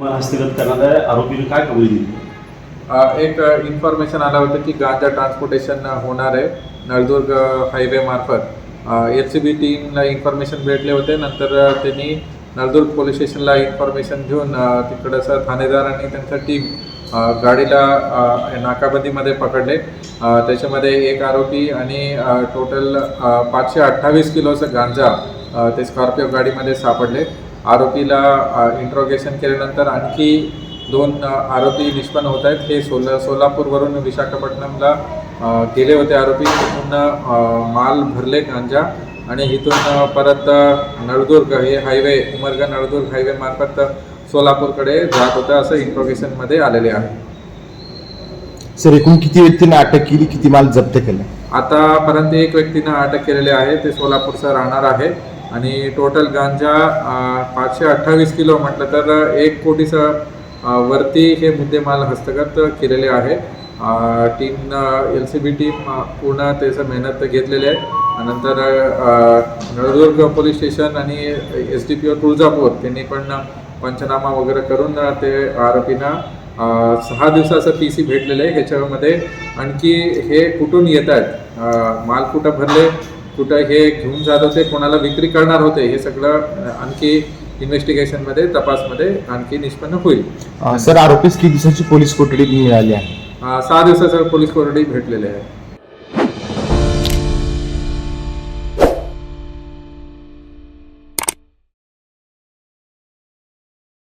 मला करणाऱ्या आरोपीने काय कबुली दिली? एक इन्फॉर्मेशन आलं होतं की गांजा ट्रान्सपोर्टेशन होणार आहे नळदुर्ग हायवे मार्फत. एच सी बी टीमला इन्फॉर्मेशन भेटले होते नंतर त्यांनी नळदुर्ग पोलीस स्टेशनला इन्फॉर्मेशन घेऊन अ, तिकडचं ठाणेदार आणि त्यांचा टीम गाडीला नाकाबंदीमध्ये पकडले. त्याच्यामध्ये एक आरोपी आणि टोटल पाचशे अठ्ठावीस किलोचं गांजा ते स्कॉर्पिओ गाडीमध्ये सापडले. आरोपीला इंट्रोगेशन केल्यानंतर आणखी दोन आरोपी निष्पन्न होत आहेत. हे सोला सोलापूरवरून विशाखापट्टणमला गेले होते आरोपी. तिथून माल भरले गांजा आणि इथून परत नळदुर्ग हे हायवे उमरगा नळदुर्ग हायवे मार्फत सोलापूरकडे जात होतं असं इंट्रोगेशनमध्ये आलेले आहे. सर एकूण किती व्यक्तींना अटक केली किती माल जप्त केला? आतापर्यंत एक व्यक्तीनं अटक केलेले आहे. ते सोलापूरचा राहणार आहे. आणि टोटल गांजा पाचशे अठ्ठावीस किलो म्हटलं तर एक कोटीचं वरती हे मुद्देमाल हस्तगत केलेले आहे. Team L C B team पूर्ण त्याचं मेहनत घेतलेली आहे. नंतर नळदुर्ग पोलीस स्टेशन आणि S D P O Tuljapur त्यांनी पण पंचनामा वगैरे करून ते आरोपींना सहा दिवसाचं पी सी भेटलेलं आहे ह्याच्यामध्ये. आणखी हे कुठून येत आहेत? माल कुठं भरले? कुठं हे घेऊन जात होते कोणाला विक्री करणार होते हे सगळं आणखी इन्व्हेस्टिगेशनमध्ये तपासमध्ये आणखी निष्पन्न होईल. सर आरोपीस किती दिवसाची पोलीस कोठडी मिळाली आहे? सहा दिवसाचं पोलीस कोठडी भेटलेले आहे.